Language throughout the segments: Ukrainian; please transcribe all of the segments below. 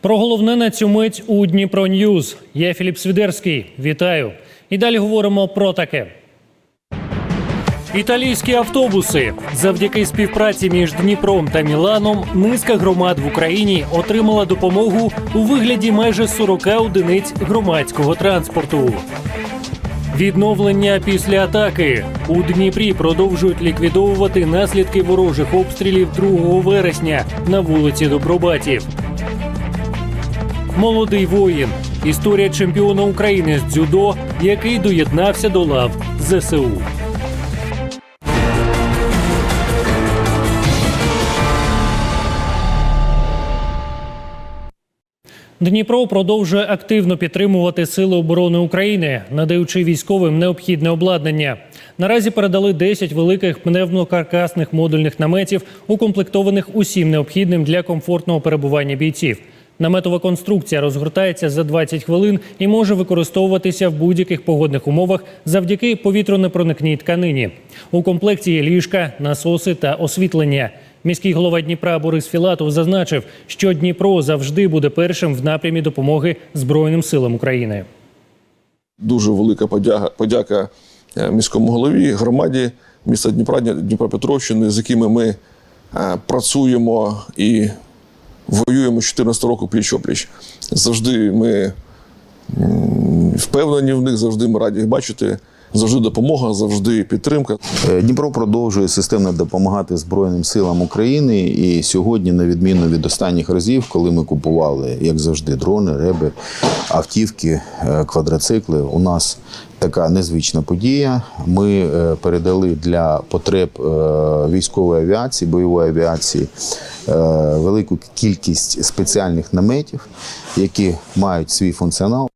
Про головне на цю мить у Дніпро Ньюз. Я Філіп Свідерський. Вітаю. І далі говоримо про таке. Італійські автобуси завдяки співпраці між Дніпром та Міланом низка громад в Україні отримала допомогу у вигляді майже 40 одиниць громадського транспорту. Відновлення після атаки у Дніпрі продовжують ліквідовувати наслідки ворожих обстрілів 2 вересня на вулиці Добробатів. Молодий воїн. Історія чемпіона України з дзюдо, який доєднався до лав ЗСУ. Дніпро продовжує активно підтримувати Сили оборони України, надаючи військовим необхідне обладнання. Наразі передали 10 великих пневмокаркасних модульних наметів, укомплектованих усім необхідним для комфортного перебування бійців. Наметова конструкція розгортається за 20 хвилин і може використовуватися в будь-яких погодних умовах завдяки повітряно-проникній тканині. У комплекті є ліжка, насоси та освітлення. Міський голова Дніпра Борис Філатов зазначив, що Дніпро завжди буде першим в напрямі допомоги Збройним силам України. Дуже велика подяка, подяка е, міському голові, громаді міста Дніпра, Дніпропетровщини, з якими ми е, працюємо і воюємо 14 року пліч-опліч. Завжди ми впевнені в них, завжди ми раді їх бачити. Завжди допомога, завжди підтримка. Е, Дніпро продовжує системно допомагати Збройним силам України. І сьогодні, на відміну від останніх разів, коли ми купували, як завжди, дрони, реби, автівки, е, квадроцикли, у нас така незвична подія. Ми е, передали для потреб е, військової авіації, бойової авіації е, велику кількість спеціальних наметів, які мають свій функціонал.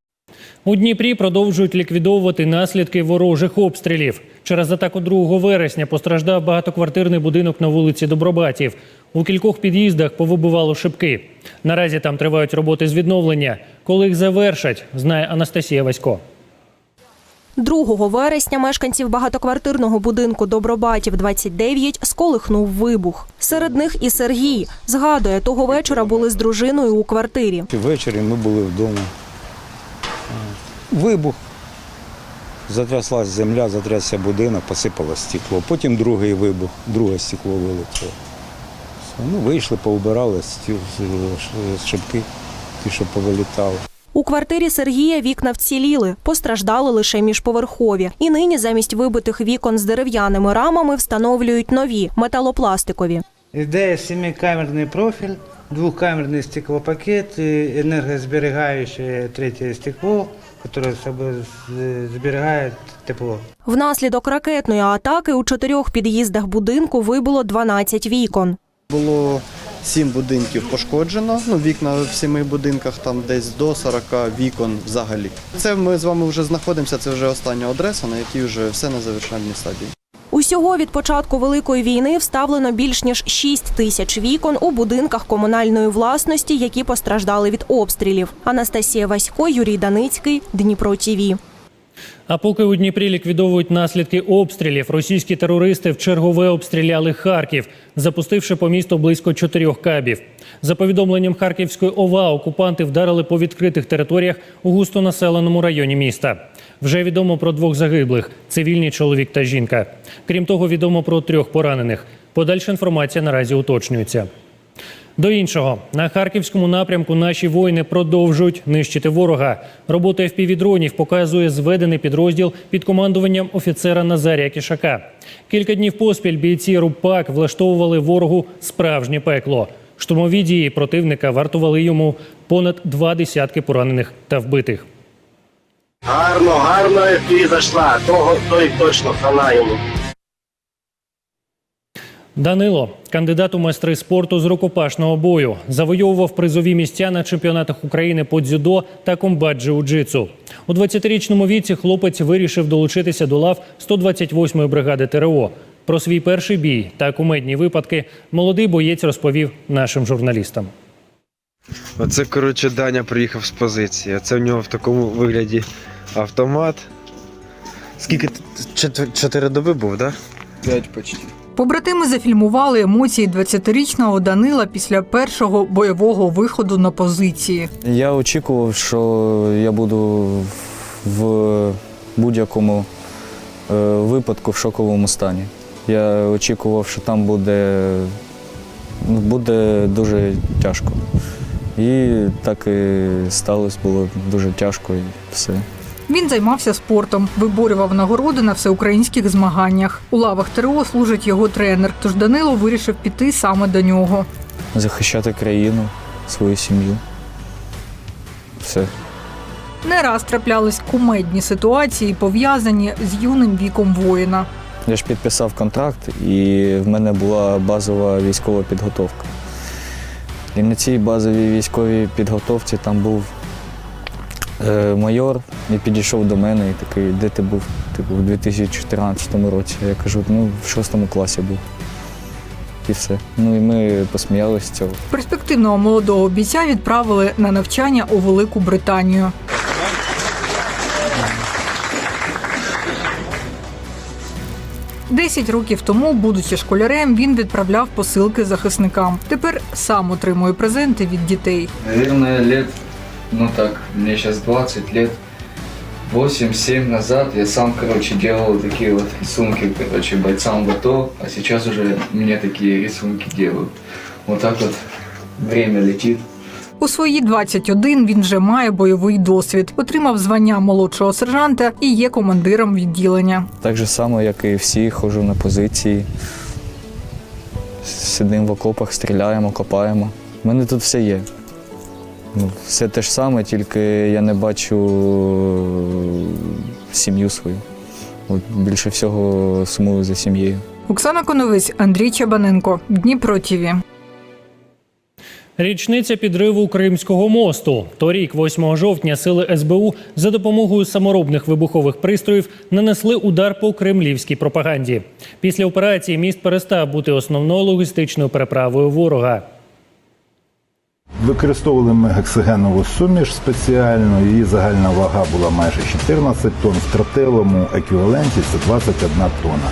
У Дніпрі продовжують ліквідовувати наслідки ворожих обстрілів. Через атаку 2 вересня постраждав багатоквартирний будинок на вулиці Добробатів. У кількох під'їздах повибивало шибки. Наразі там тривають роботи з відновлення. Коли їх завершать, знає Анастасія Васько. 2 вересня мешканців багатоквартирного будинку Добробатів 29 сколихнув вибух. Серед них і Сергій. Згадує, того вечора були з дружиною у квартирі. Ввечері ми були вдома. Вибух. Затряслась земля, затрясся будинок, посипалось стекло. Потім другий вибух, друге стекло вилетіло. Ну, вийшли, поубирали шибки, ті, що повилітали. У квартирі Сергія вікна вціліли, постраждали лише міжповерхові. І нині замість вибитих вікон з дерев'яними рамами встановлюють нові металопластикові. Йде семикамерний профіль, двухкамерний стеклопакет, енергозберігаюче третє стекло, яке собою зберігає тепло. Внаслідок ракетної атаки у чотирьох під'їздах будинку вибило 12 вікон. Було сім будинків пошкоджено. Ну, вікна в семи будинках там десь до 40 вікон взагалі. Це ми з вами вже знаходимося. Це вже остання адреса, на якій вже все на завершальній стадії. Усього від початку великої війни вставлено більш ніж 6 тисяч вікон у будинках комунальної власності, які постраждали від обстрілів. Анастасія Васько, Юрій Даницький, Дніпро ТІВІ. А поки у Дніпрі ліквідовують наслідки обстрілів, російські терористи в чергове обстріляли Харків, запустивши по місту близько чотирьох кабів. За повідомленням Харківської ОВА, окупанти вдарили по відкритих територіях у густонаселеному районі міста. Вже відомо про двох загиблих цивільний чоловік та жінка. Крім того, відомо про трьох поранених. Подальша інформація наразі уточнюється. До іншого на харківському напрямку наші воїни продовжують нищити ворога. Робота FPV-дронів показує зведений підрозділ під командуванням офіцера Назарія Кішака. Кілька днів поспіль бійці РУПАК влаштовували ворогу справжнє пекло. Штурмові дії противника вартували йому понад два десятки поранених та вбитих. Гарно, гарно FPV зайшла. Того той точно хана йому. Данило, кандидат у майстри спорту з рукопашного бою, завойовував призові місця на чемпіонатах України по дзюдо та комбат джиу-джитсу. У 20-річному віці хлопець вирішив долучитися до лав 128-ї бригади ТРО. Про свій перший бій та кумедні випадки молодий боєць розповів нашим журналістам. Оце, коротше, Даня приїхав з позиції. Це в нього в такому вигляді автомат. Скільки? Чотири доби був, так? Да? П'ять почти. Побратими зафільмували емоції 20-річного Данила після першого бойового виходу на позиції. Я очікував, що я буду в будь-якому е, випадку в шоковому стані. Я очікував, що там буде, буде дуже тяжко. І так і сталося, було дуже тяжко і все. Він займався спортом, виборював нагороди на всеукраїнських змаганнях. У лавах ТРО служить його тренер, тож Данило вирішив піти саме до нього. Захищати країну, свою сім'ю. Все. Не раз траплялись кумедні ситуації, пов'язані з юним віком воїна. Я ж підписав контракт, і в мене була базова військова підготовка. І на цій базовій військовій підготовці там був майор і підійшов до мене і такий, де ти був? Типу, в 2014 році. Я кажу, ну, в шостому класі був. І все. Ну і ми посміялися з цього. Перспективного молодого бійця відправили на навчання у Велику Британію. Десять років тому, будучи школярем, він відправляв посилки захисникам. Тепер сам отримує презенти від дітей. Наверное, лет, ну так, мне сейчас 20 лет, 8-7 назад я сам, короче, делал такие вот рисунки, короче, бойцам в АТО, а сейчас уже мне такие рисунки делают. Вот так вот время летит. У свої 21 він вже має бойовий досвід, отримав звання молодшого сержанта і є командиром відділення. Так же само, як і всі, ходжу на позиції. Сидимо в окопах, стріляємо, копаємо. У мене тут все є. Ну, все те ж саме, тільки я не бачу е, сім'ю свою. От більше всього сумую за сім'єю. Оксана Коновець, Андрій Чабаненко, Дніпро ТІВІ. Річниця підриву Кримського мосту. Торік, 8 жовтня, сили СБУ за допомогою саморобних вибухових пристроїв нанесли удар по кремлівській пропаганді. Після операції міст перестав бути основною логістичною переправою ворога. Використовували ми гексогенову суміш спеціально. Її загальна вага була майже 14 тонн. В стратиловому еквіваленті це 21 тонна.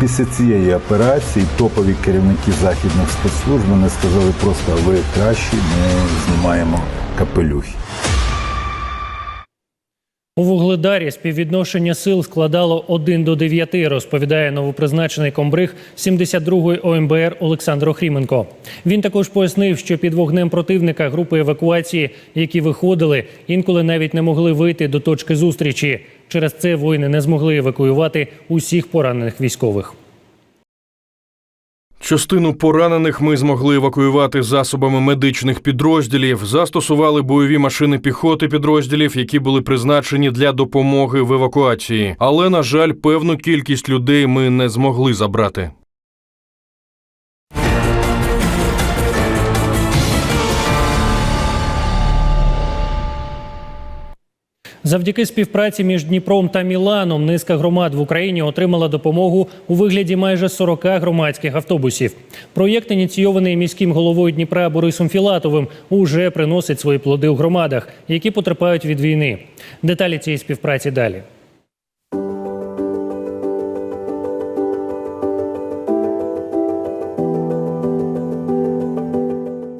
Після цієї операції топові керівники західних спецслужб вони сказали просто ви кращі, ми знімаємо капелюхи. У Вугледарі співвідношення сил складало 1 до 9, розповідає новопризначений комбриг 72-ї ОМБР Олександр Охріменко. Він також пояснив, що під вогнем противника групи евакуації, які виходили, інколи навіть не могли вийти до точки зустрічі. Через це воїни не змогли евакуювати усіх поранених військових. Частину поранених ми змогли евакуювати засобами медичних підрозділів, застосували бойові машини піхоти підрозділів, які були призначені для допомоги в евакуації. Але, на жаль, певну кількість людей ми не змогли забрати. Завдяки співпраці між Дніпром та Міланом низка громад в Україні отримала допомогу у вигляді майже 40 громадських автобусів. Проєкт, ініційований міським головою Дніпра Борисом Філатовим, уже приносить свої плоди у громадах, які потерпають від війни. Деталі цієї співпраці далі.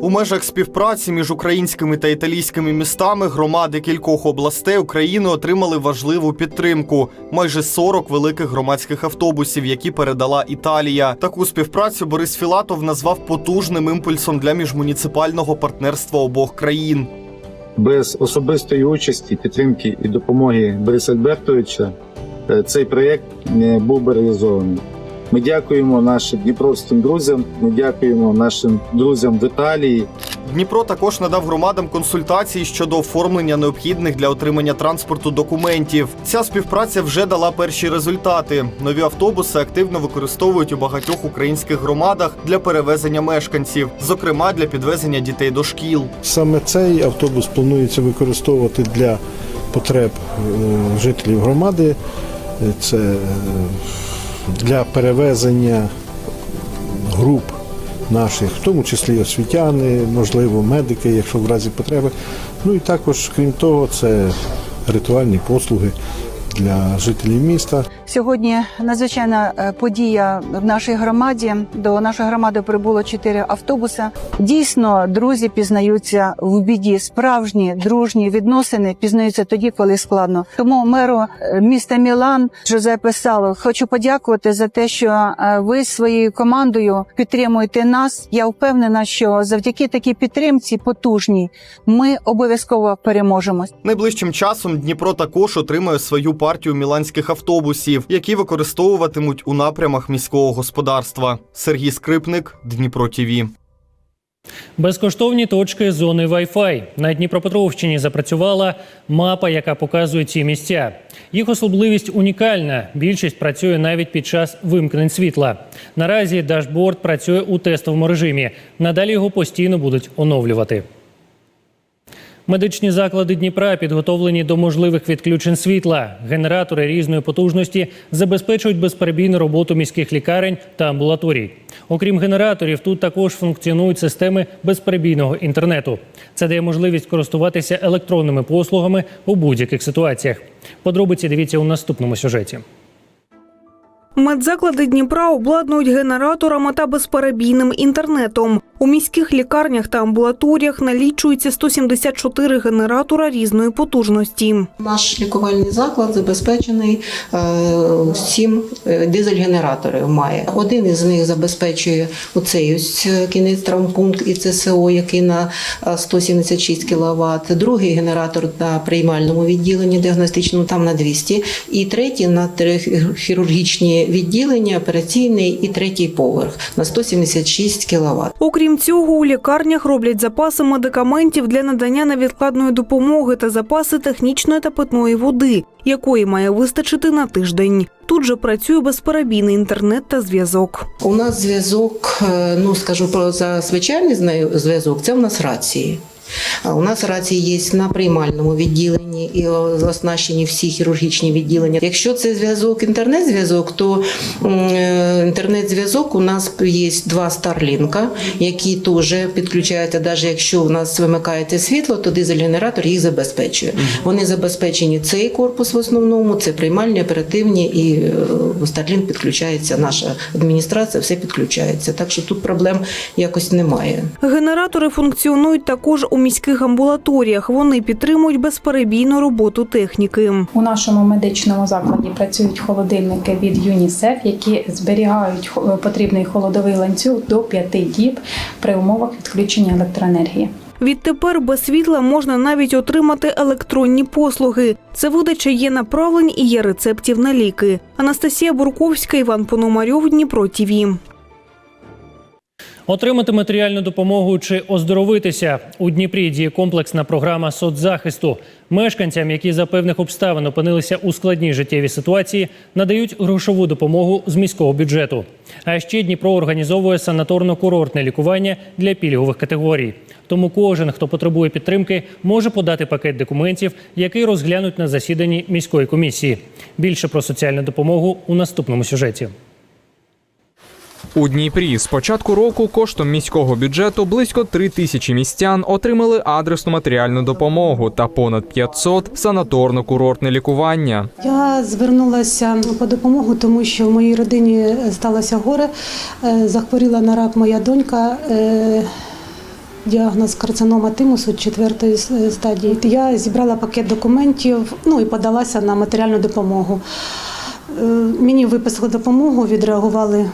У межах співпраці між українськими та італійськими містами громади кількох областей України отримали важливу підтримку майже 40 великих громадських автобусів, які передала Італія. Таку співпрацю Борис Філатов назвав потужним імпульсом для міжмуніципального партнерства обох країн. Без особистої участі, підтримки і допомоги Бориса Альбертовича е, цей проєкт не був би реалізований. Ми дякуємо нашим дніпровським друзям. Ми дякуємо нашим друзям в Італії. Дніпро також надав громадам консультації щодо оформлення необхідних для отримання транспорту документів. Ця співпраця вже дала перші результати. Нові автобуси активно використовують у багатьох українських громадах для перевезення мешканців, зокрема для підвезення дітей до шкіл. Саме цей автобус планується використовувати для потреб е, жителів громади. Це е, для перевезення груп наших, в тому числі освітяни, можливо, медики, якщо в разі потреби. Ну і також, крім того, це ритуальні послуги для жителів міста. Сьогодні надзвичайна е, подія в нашій громаді. До нашої громади прибуло чотири автобуси. Дійсно, друзі пізнаються в біді. Справжні дружні відносини пізнаються тоді, коли складно. Тому меру е, міста Мілан Жозепе Сало хочу подякувати за те, що е, ви своєю командою підтримуєте нас. Я впевнена, що завдяки такій підтримці потужній ми обов'язково переможемо. Найближчим часом Дніпро також отримає свою партію міланських автобусів, які використовуватимуть у напрямах міського господарства. Сергій Скрипник, Дніпро ТІВІ. Безкоштовні точки зони Wi-Fi. На Дніпропетровщині запрацювала мапа, яка показує ці місця. Їх особливість унікальна. Більшість працює навіть під час вимкнень світла. Наразі дашборд працює у тестовому режимі. Надалі його постійно будуть оновлювати. Медичні заклади Дніпра підготовлені до можливих відключень світла. Генератори різної потужності забезпечують безперебійну роботу міських лікарень та амбулаторій. Окрім генераторів, тут також функціонують системи безперебійного інтернету. Це дає можливість користуватися електронними послугами у будь-яких ситуаціях. Подробиці дивіться у наступному сюжеті. Медзаклади Дніпра обладнують генераторами та безперебійним інтернетом. У міських лікарнях та амбулаторіях налічується 174 генератора різної потужності. Наш лікувальний заклад забезпечений е, сім е, дизель-генераторів. Має один із них забезпечує оцей ось е, кінець травмпункт і ЦСО, який на е, 176 кВт. Другий генератор на приймальному відділенні діагностичному там на 200. І третій на три хірургічні відділення, операційний і третій поверх на 176 кВт. Окрім цього, у лікарнях роблять запаси медикаментів для надання невідкладної допомоги та запаси технічної та питної води, якої має вистачити на тиждень. Тут же працює безперебійний інтернет та зв'язок. У нас зв'язок, е, ну скажу про за звичайний зв'язок, це у нас рації. А У нас рації є на приймальному відділенні і оснащені всі хірургічні відділення. Якщо це зв'язок, інтернет-зв'язок, то е, інтернет-зв'язок у нас є два старлінка, які теж підключаються, навіть якщо у нас вимикаєте світло, то дизель-генератор їх забезпечує. Вони забезпечені цей корпус в основному, це приймальні, оперативні, і е, в Starlink підключається наша адміністрація, все підключається. Так що тут проблем якось немає. Генератори функціонують також у міських амбулаторіях. Вони підтримують безперебійну роботу техніки. У нашому медичному закладі працюють холодильники від ЮНІСЕФ, які зберігають потрібний холодовий ланцюг до 5 діб при умовах відключення електроенергії. Відтепер без світла можна навіть отримати електронні послуги. Це видача є направлень і є рецептів на ліки. Анастасія Бурковська, Іван Пономарьов, Дніпро ТІВІ. Отримати матеріальну допомогу чи оздоровитися у Дніпрі діє комплексна програма соцзахисту. Мешканцям, які за певних обставин опинилися у складній життєвій ситуації, надають грошову допомогу з міського бюджету. А ще Дніпро організовує санаторно-курортне лікування для пільгових категорій. Тому кожен, хто потребує підтримки, може подати пакет документів, який розглянуть на засіданні міської комісії. Більше про соціальну допомогу у наступному сюжеті. У Дніпрі з початку року коштом міського бюджету близько 3 тисячі містян отримали адресну матеріальну допомогу та понад 500 – санаторно-курортне лікування. Я звернулася по допомогу, тому що в моїй родині сталося горе. Е, Захворіла на рак моя донька. е, Діагноз карцинома тимусу четвертої стадії. Я зібрала пакет документів, ну і подалася на матеріальну допомогу. Е, Мені виписали допомогу, відреагували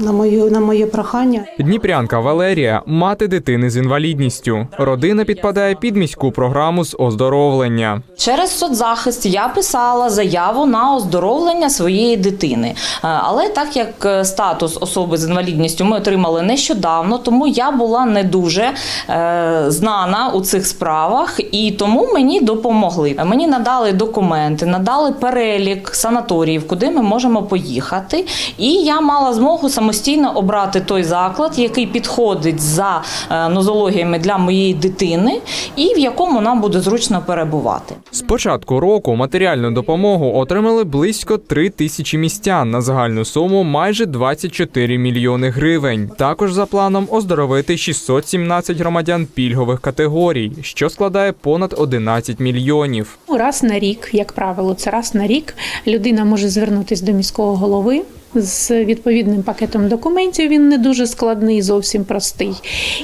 на мою на моє прохання. Дніпрянка Валерія – мати дитини з інвалідністю. Родина підпадає під міську програму з оздоровлення. Через соцзахист я писала заяву на оздоровлення своєї дитини. Е, Але так як е, статус особи з інвалідністю ми отримали нещодавно, тому я була не дуже е, знана у цих справах, і тому мені допомогли. Мені надали документи, надали перелік санаторіїв, куди ми можемо поїхати. І я мала змогу самостійно самостійно обрати той заклад, який підходить за е, нозологіями для моєї дитини, і в якому нам буде зручно перебувати. З початку року матеріальну допомогу отримали близько 3 тисячі містян на загальну суму майже 24 мільйони гривень. Також за планом оздоровити 617 громадян пільгових категорій, що складає понад 11 мільйонів. Ну, Раз на рік, як правило, це раз на рік людина може звернутися до міського голови. З відповідним пакетом документів він не дуже складний, зовсім простий,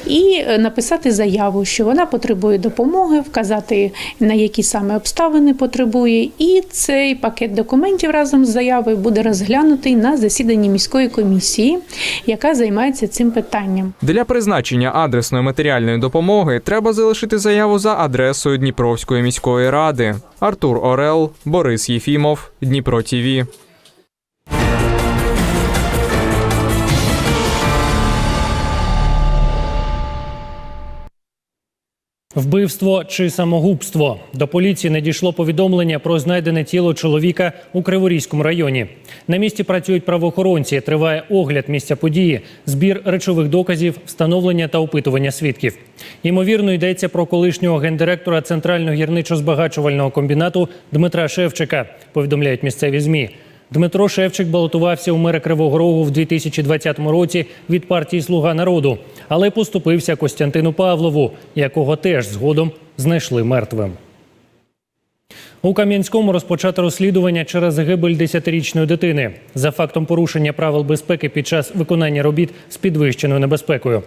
і е, написати заяву, що вона потребує допомоги, вказати на які саме обставини потребує, і цей пакет документів разом з заявою буде розглянутий на засіданні міської комісії, яка займається цим питанням. Для призначення адресної матеріальної допомоги треба залишити заяву за адресою Дніпровської міської ради. Артур Орел, Борис Єфімов, Дніпро ТІВІ. Вбивство чи самогубство до поліції надійшло повідомлення про знайдене тіло чоловіка у Криворізькому районі. На місці працюють правоохоронці. Триває огляд місця події, збір речових доказів, встановлення та опитування свідків. Ймовірно, йдеться про колишнього гендиректора центрального гірничо-збагачувального комбінату Дмитра Шевчика. Повідомляють місцеві змі. Дмитро Шевчик балотувався у мера Кривого Рогу в 2020 році від партії Слуга народу, але поступився Костянтину Павлову, якого теж згодом знайшли мертвим. У Кам'янському розпочато розслідування через загибель 10-річної дитини за фактом порушення правил безпеки під час виконання робіт з підвищеною небезпекою.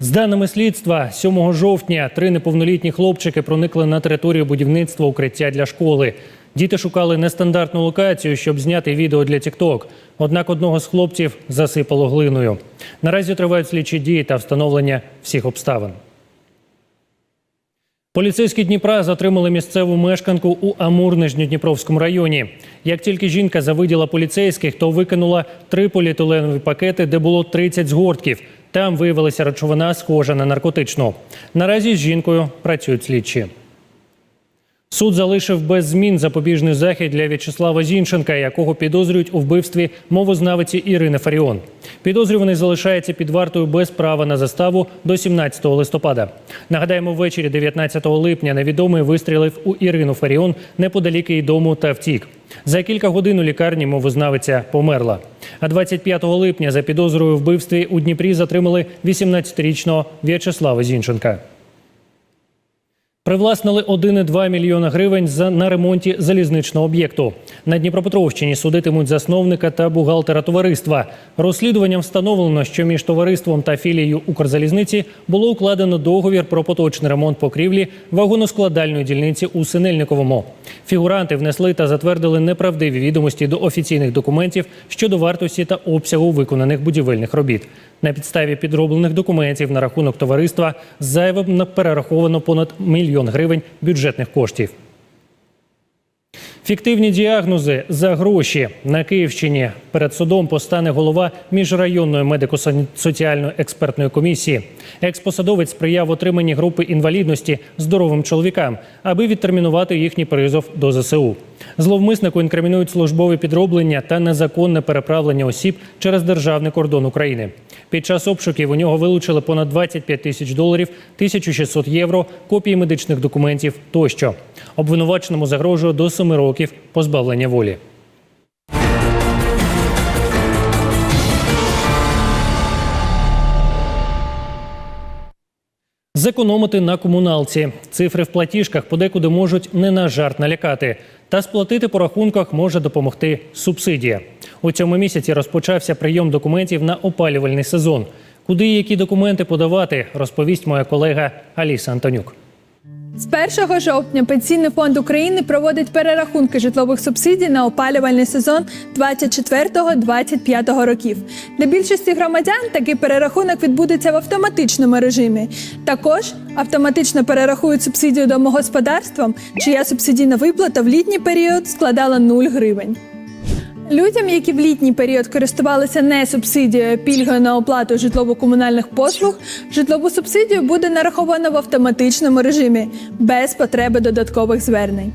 З даними слідства, 7 жовтня три неповнолітні хлопчики проникли на територію будівництва укриття для школи. Діти шукали нестандартну локацію, щоб зняти відео для TikTok. Однак одного з хлопців засипало глиною. Наразі тривають слідчі дії та встановлення всіх обставин. Поліцейські Дніпра затримали місцеву мешканку у Амур-Нижньодніпровському районі. Як тільки жінка завиділа поліцейських, то викинула три поліетиленові пакети, де було 30 згортків. Там виявилася речовина, схожа на наркотичну. Наразі з жінкою працюють слідчі. Суд залишив без змін запобіжний захід для В'ячеслава Зінченка, якого підозрюють у вбивстві мовознавиці Ірини Фаріон. Підозрюваний залишається під вартою без права на заставу до 17 листопада. Нагадаємо, ввечері 19 липня невідомий вистрілив у Ірину Фаріон неподалік її дому та втік. За кілька годин у лікарні мовознавиця померла. А 25 липня за підозрою вбивстві у Дніпрі затримали 18-річного В'ячеслава Зінченка. Привласнили 1,2 мільйона гривень за на ремонті залізничного об'єкту. На Дніпропетровщині судитимуть засновника та бухгалтера товариства. Розслідуванням встановлено, що між товариством та філією Укрзалізниці було укладено договір про поточний ремонт покрівлі вагоноскладальної дільниці у Синельниковому. Фігуранти внесли та затвердили неправдиві відомості до офіційних документів щодо вартості та обсягу виконаних будівельних робіт. На підставі підроблених документів на рахунок товариства зайвим перераховано понад мільйон гривень бюджетних коштів. Фіктивні діагнози за гроші на Київщині перед судом постане голова міжрайонної медико-соціальної експертної комісії. Експосадовець сприяв отриманні групи інвалідності здоровим чоловікам, аби відтермінувати їхній призов до ЗСУ. Зловмиснику інкримінують службове підроблення та незаконне переправлення осіб через державний кордон України. Під час обшуків у нього вилучили понад 25 тисяч доларів, 1600 євро, копії медичних документів тощо. Обвинуваченому загрожує до 7 років позбавлення волі. Зекономити на комуналці. Цифри в платіжках подекуди можуть не на жарт налякати. Та сплатити по рахунках може допомогти субсидія. У цьому місяці розпочався прийом документів на опалювальний сезон. Куди і які документи подавати, розповість моя колега Аліса Антонюк. З 1 жовтня Пенсійний фонд України проводить перерахунки житлових субсидій на опалювальний сезон 24-25 років. Для більшості громадян такий перерахунок відбудеться в автоматичному режимі. Також автоматично перерахують субсидію домогосподарствам, чия субсидійна виплата в літній період складала 0 гривень. Людям, які в літній період користувалися не субсидією, пільгою на оплату житлово-комунальних послуг, житлову субсидію буде нараховано в автоматичному режимі без потреби додаткових звернень.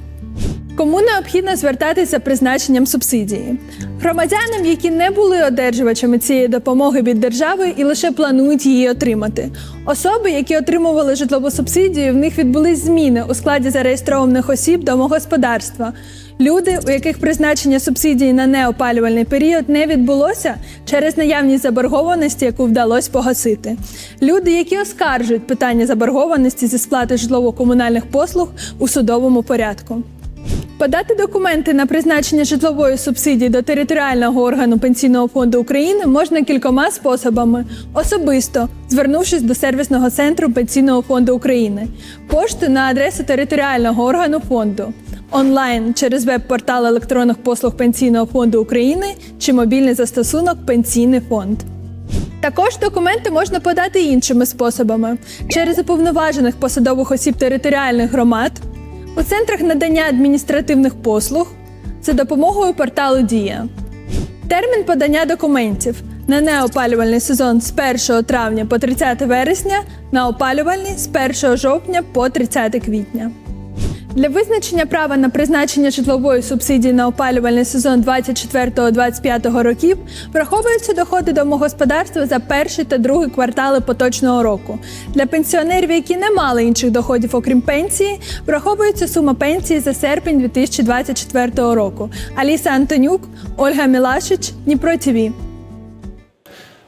Кому необхідно звертатися призначенням субсидії? Громадянам, які не були одержувачами цієї допомоги від держави і лише планують її отримати. Особи, які отримували житлову субсидію, в них відбулись зміни у складі зареєстрованих осіб домогосподарства. Люди, у яких призначення субсидії на неопалювальний період не відбулося через наявність заборгованості, яку вдалося погасити. Люди, які оскаржують питання заборгованості зі сплати житлово-комунальних послуг у судовому порядку. Подати документи на призначення житлової субсидії до територіального органу Пенсійного фонду України можна кількома способами: особисто звернувшись до сервісного центру Пенсійного фонду України, пошту на адресу територіального органу фонду, онлайн через веб-портал електронних послуг Пенсійного фонду України чи мобільний застосунок Пенсійний фонд. Також документи можна подати іншими способами. Через уповноважених посадових осіб територіальних громад, у центрах надання адміністративних послуг за допомогою порталу Дія. Термін подання документів на неопалювальний сезон з 1 травня по 30 вересня, на опалювальний з 1 жовтня по 30 квітня. Для визначення права на призначення житлової субсидії на опалювальний сезон 24-25 років враховуються доходи домогосподарства за перший та другий квартали поточного року. Для пенсіонерів, які не мали інших доходів, окрім пенсії, враховується сума пенсії за серпень 2024 року. Аліса Антонюк, Ольга Мілашич, Дніпро ТІВІ.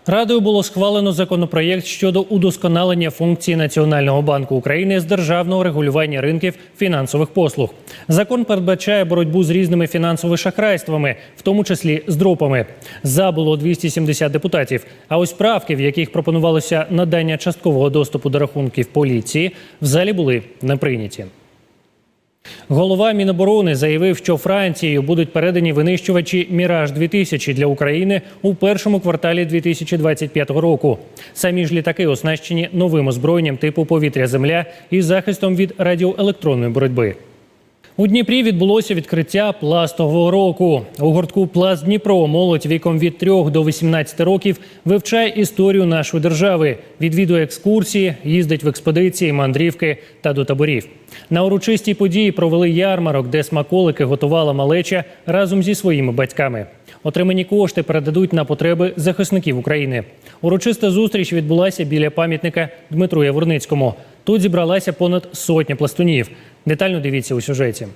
Радою було схвалено законопроєкт щодо удосконалення функції Національного банку України з державного регулювання ринків фінансових послуг. Закон передбачає боротьбу з різними фінансовими шахрайствами, в тому числі з дропами. За було 270 депутатів. А ось правки, в яких пропонувалося надання часткового доступу до рахунків поліції, в залі були не прийняті. Голова Міноборони заявив, що Францією будуть передані винищувачі Міраж 2000 для України у першому кварталі 2025 року. Самі ж літаки оснащені новим озброєнням типу повітря-земля і захистом від радіоелектронної боротьби. У Дніпрі відбулося відкриття пластового року. У гуртку Пласт Дніпро молодь віком від 3 до 18 років вивчає історію нашої держави, відвідує екскурсії, їздить в експедиції, мандрівки та до таборів. На урочистій події провели ярмарок, де смаколики готувала малеча разом зі своїми батьками. Отримані кошти передадуть на потреби захисників України. Урочиста зустріч відбулася біля пам'ятника Дмитру Яворницькому. Тут зібралася понад сотня пластунів. Детально дивіться у сюжеті.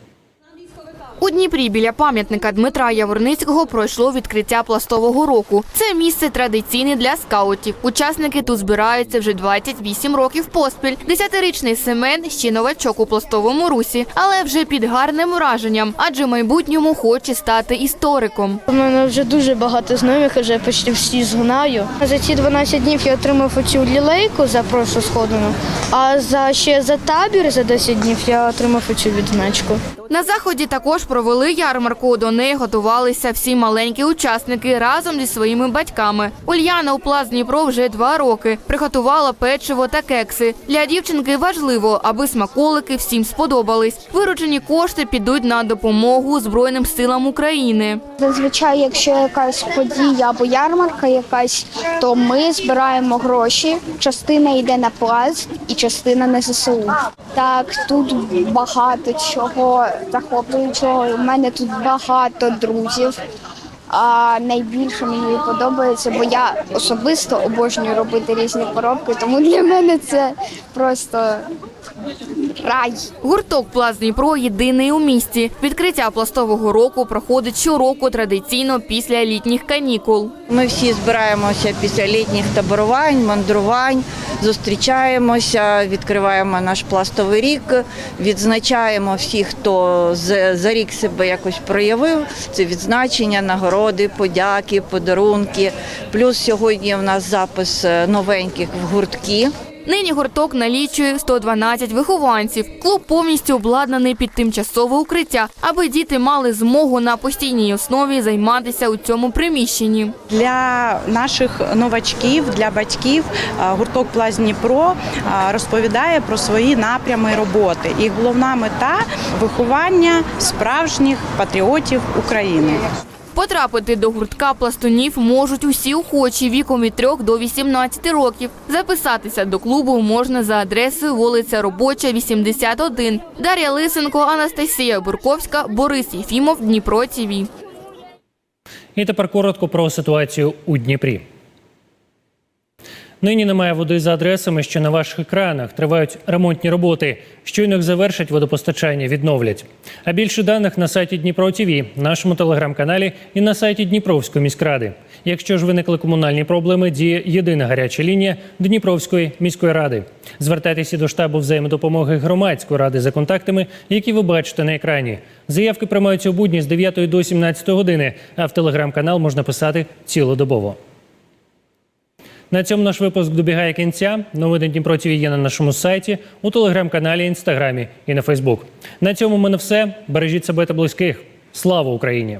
У Дніпрі біля пам'ятника Дмитра Яворницького пройшло відкриття пластового року. Це місце традиційне для скаутів. Учасники тут збираються вже 28 років поспіль. Десятирічний Семен ще новачок у пластовому русі, але вже під гарним враженням, адже в майбутньому хоче стати істориком. У мене вже дуже багато знайомих, вже почти всі знаю. За ці 12 днів я отримав оцю лілейку за прошлу сходину, а за ще за табір за 10 днів я отримав оцю відзначку. На заході також провели ярмарку. До неї готувалися всі маленькі учасники разом зі своїми батьками. Ульяна у пласт Дніпро вже два роки. Приготувала печиво та кекси. Для дівчинки важливо, аби смаколики всім сподобались. Виручені кошти підуть на допомогу Збройним силам України. Зазвичай, якщо якась подія або ярмарка якась, то ми збираємо гроші. Частина йде на пласт і частина на ЗСУ. Так, тут багато чого захоплюючого. У мене тут багато друзів. А найбільше мені подобається, бо я особисто обожнюю робити різні коробки, тому для мене це просто рай. Гурток Пласт Дніпро єдиний у місті. Відкриття пластового року проходить щороку традиційно після літніх канікул. Ми всі збираємося після літніх таборувань, мандрувань, зустрічаємося, відкриваємо наш пластовий рік, відзначаємо всіх, хто за рік себе якось проявив. Це відзначення, нагороди, подяки, подарунки. Плюс сьогодні в нас запис е, новеньких в гуртки. Нині гурток налічує 112 вихованців. Клуб повністю обладнаний під тимчасове укриття, аби діти мали змогу на постійній основі займатися у цьому приміщенні. Для наших новачків, для батьків е, гурток Пласт Дніпро е, розповідає про свої напрями роботи. І головна мета виховання справжніх патріотів України. Потрапити до гуртка пластунів можуть усі охочі віком від 3 до 18 років. Записатися до клубу можна за адресою вулиця Робоча, 81. Дар'я Лисенко, Анастасія Бурковська, Борис Єфімов, Дніпро ТІВІ. І тепер коротко про ситуацію у Дніпрі. Нині немає води за адресами, що на ваших екранах тривають ремонтні роботи. Щойно їх завершать водопостачання, відновлять. А більше даних на сайті Дніпро ТІВІ, нашому телеграм-каналі і на сайті Дніпровської міськради. Якщо ж виникли комунальні проблеми, діє єдина гаряча лінія Дніпровської міської ради. Звертайтеся до штабу взаємодопомоги громадської ради за контактами, які ви бачите на екрані. Заявки приймаються у будні з 9 до 17 години, а в телеграм-канал можна писати цілодобово. На цьому наш випуск добігає кінця. Новини Дніпро ТВ є на нашому сайті, у телеграм-каналі, інстаграмі і на Фейсбук. На цьому в мене все. Бережіть себе та близьких. Слава Україні!